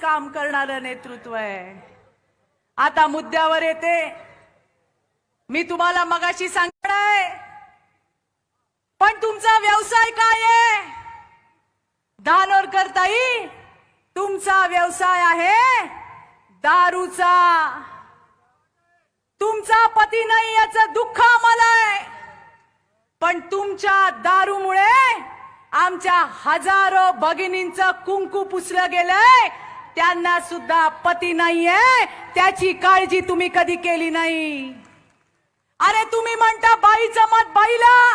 काम करणारं नेतृत्व आहे. आता मुद्द्यावर येते. मी तुम्हाला मगाशी सांगणार पण तुमचा व्यवसाय काय आहे? धानोरकर ताई तुमचा व्यवसाय आहे दारूचा. तुमचा पती नाही याचं दुःख आम्हाला आहे पण तुमच्या दारूमुळे आमच्या हजारो भगिनींचं कुंकू पुसलं गेलंय. त्यांना सुद्धा पती नाहीये. त्याची काळजी तुम्ही कधी केली नाही. अरे तुम्ही म्हणता बाईचं मत बाईला.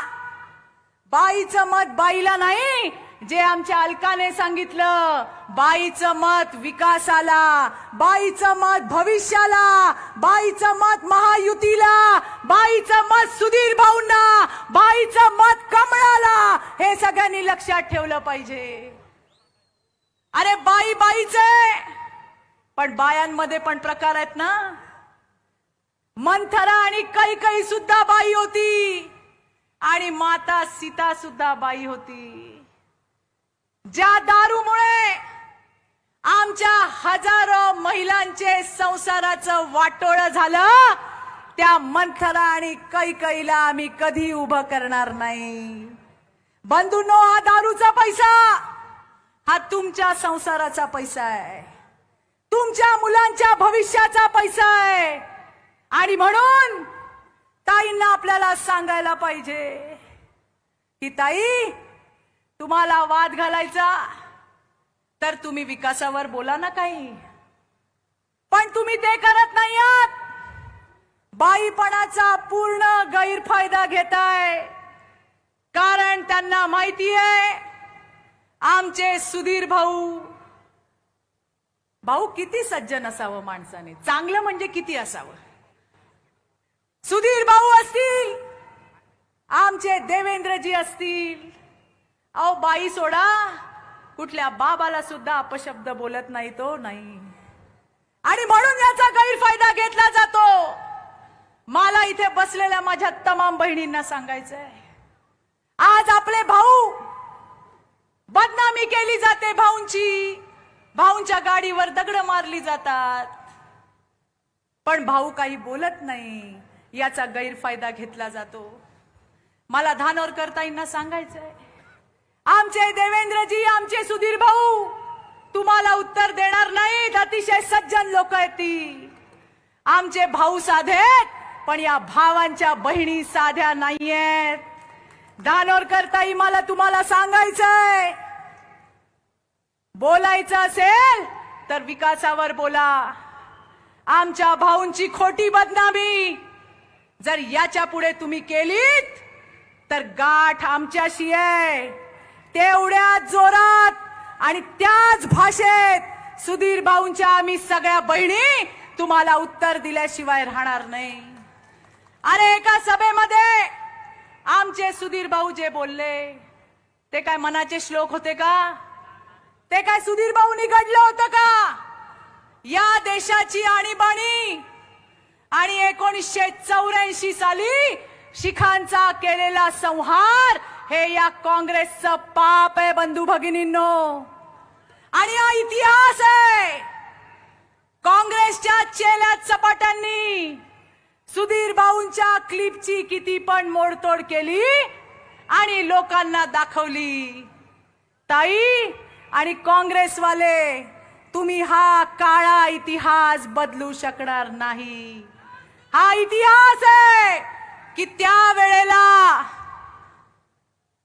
बाईचं मत बाईला नाही. जे आमच्या अलकाने सांगितलं बाईचं मत विकासाला बाईचं मत भविष्याला बाईचं मत महायुतीला बाईचं मत सुधीर भाऊंना बाईचं मत सगळ्यांनी लक्षात ठेवलं पाहिजे. अरे बाई बाईच! आहे पण बायांमध्ये पण प्रकार आहेत ना? मंथरा आणि कैकई सुद्धा बाई होती. आणि माता सीता सुद्धा बाई होती. ज्या दारूमुळे आमच्या हजारो महिलांचे संसाराचं वाटोळ झालं त्या मंथरा आणि कैकईला आम्ही कधी उभं करणार नाही. बंधूंनो हा दारूचा पैसा! हा तुमच्या संसाराचा पैसा आहे. तुमच्या मुलांच्या भविष्याचा पैसा आहे. आणि म्हणून ताईंना आपल्याला सांगायला पाहिजे की ताई तुम्हाला वाद घालायचा? तर तुम्ही विकासावर बोला ना काही. पण तुम्ही ते करत नाही आहात बाईपणाचा पूर्ण गैरफायदा घेताय. कारण त्यांना माहिती आहे आमचे सुधीर भाऊ भाऊ किती सज्जन असावं माणसाने चांगलं म्हणजे किती असावं? सुधीर भाऊ असतील आमचे देवेंद्रजी असतील. अहो बाई सोडा कुठल्या बाबाला सुद्धा अपशब्द बोलत नाही तो नाही. आणि म्हणून याचा गैरफायदा घेतला जातो. मला इथे बसलेल्या माझ्या तमाम बहिणींना सांगायचंय. आज आपले भाऊ. बदनामी केली जाते भाऊंची. भाऊंच्या गाडीवर दगड मारली जातात. पण भाऊ काही बोलत नाही. याचा गैरफायदा घेतला जातो. मला धानोरकर ताईंना सांगायचंय. आमचे देवेंद्रजी आमचे सुधीर भाऊ तुम्हाला उत्तर देणार नाहीत. अतिशय सज्जन लोक आहेत ती. आमचे भाऊ साधेत पण या भावांच्या बहिणी साध्या नाहीयेत. दानोर ताई मला तुम्हाला सांगायचंय. बोलायचं असेल तर विकासावर बोला. आमच्या भाऊंची खोटी बदनामी. जर याच्यापुढे तुम्ही केलीत तर गाठ आमच्याशी आहे. तेवढ्या जोरात आणि त्याच भाषेत सुधीर भाऊंच्या आम्ही सगळ्या बहिणी तुम्हाला उत्तर दिल्याशिवाय राहणार नाही. अरे एका सभेमध्ये आमचे सुधीर भाऊ जे बोलले ते काय मनाचे श्लोक होते का? ते काय सुधीर भाऊ निघडलं होतं का? या देशाची आणीबाणी आणि एकोणीसशे चौऱ्याऐंशी साली शिखांचा केलेला संहार हे या काँग्रेसचं पाप आहे बंधू भगिनींनो. आणि हा इतिहास आहे. काँग्रेसच्या चेल्या चपाट्यांनी सुधीर भाऊंच्या क्लिपची किती पण मोडतोड केली आणि लोकांना दाखवली. ताई आणि काँग्रेसवाले तुम्ही हा काळा इतिहास बदलू शकणार नाही. हा इतिहास आहे की त्या वेळेला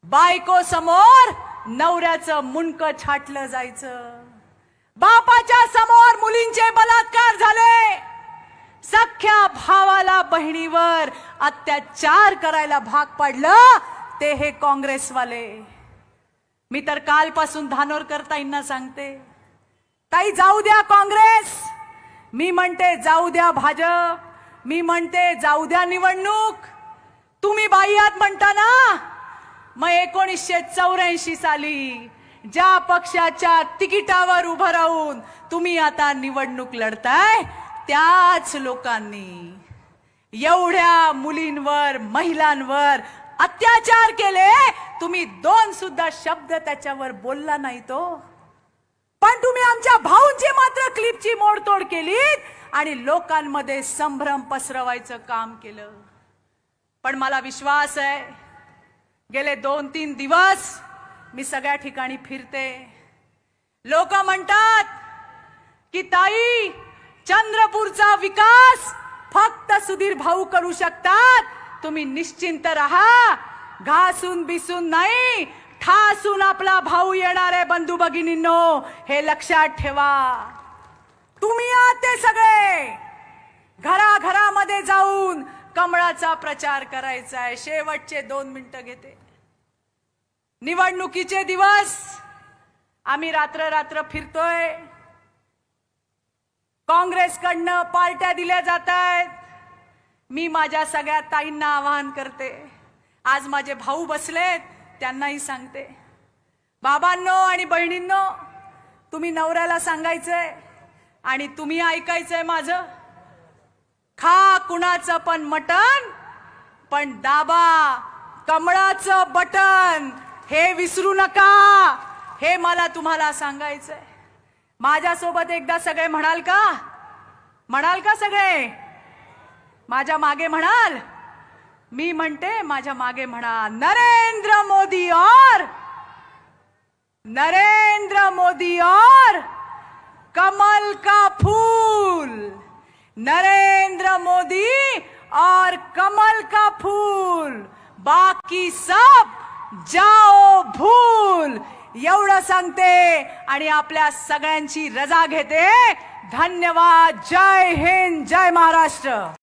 बायको समोर नवऱ्याचं मुंडक छाटलं जायचं. बापाच्या समोर मुलींचे बलात्कार झाले. बहिणीवर अत्याचार करायला भाग पडलं ते हे काँग्रेसवाले. मी तर कालपासून धानोरकर ताईंना सांगते ताई जाऊ द्या काँग्रेस. मी म्हणते जाऊ द्या भाजप. मी म्हणते जाऊ द्या निवडणूक. तुम्ही बाई आहात म्हणता ना? मग एकोणीसशे चौऱ्याऐंशी साली ज्या पक्षाच्या तिकिटावर उभं राहून तुम्ही आता निवडणूक लढताय त्याच लोकांनी एवढ्या मुलींवर महिलांवर अत्याचार केले तुम्ही दोन सुद्धा शब्द त्याच्यावर बोलला नाही तो. पण तुम्ही आमच्या भाऊंची मात्र क्लिपची मोडतोड केलीत आणि लोकांमध्ये संभ्रम पसरवायचं काम केलं. पण मला विश्वास आहे गेले दोन तीन दिवस मी सगळ्या ठिकाणी फिरते. लोक म्हणतात की ताई चंद्रपूरचा विकास फक्त सुधीर भाऊ करू शकतात. तुम्ही निश्चिंत राहा. घासून बिसून नाही ठासून आपला भाऊ येणार आहे बंधू भगिनींनो हे लक्षात ठेवा. तुम्ही आहात ते सगळे. घराघरामध्ये जाऊन कमळाचा प्रचार करायचा आहे. शेवटचे दोन मिनिटं घेते. निवडणुकीचे दिवस. आम्ही रात्र रात्र फिरतोय. काँग्रेसकडनं पार्ट्या दिल्या जात आहेत मी माझ्या सगळ्या ताईंना आवाहन करते. आज माझे भाऊ बसलेत त्यांनाही सांगते. बाबांनो आणि बहिणींनो तुम्ही नवऱ्याला सांगायचंय आणि तुम्ही ऐकायचंय माझं. खा कुणाचं पण मटण पण दाबा कमळाचं बटन हे विसरू नका. हे मला तुम्हाला सांगायचंय. माझ्यासोबत एकदा सगळे म्हणाल का? म्हणाल का सगळे? माझ्या मागे म्हणाल. मी म्हणते माझ्या मागे म्हणा नरेंद्र मोदी और! नरेंद्र मोदी और! कमल का फूल! नरेंद्र मोदी और कमल का फूल! बाकी सब जाओ भूल! एवढं सांगते आणि आपल्या सगळ्यांची रजा घेते. धन्यवाद. जय हिंद जय महाराष्ट्र.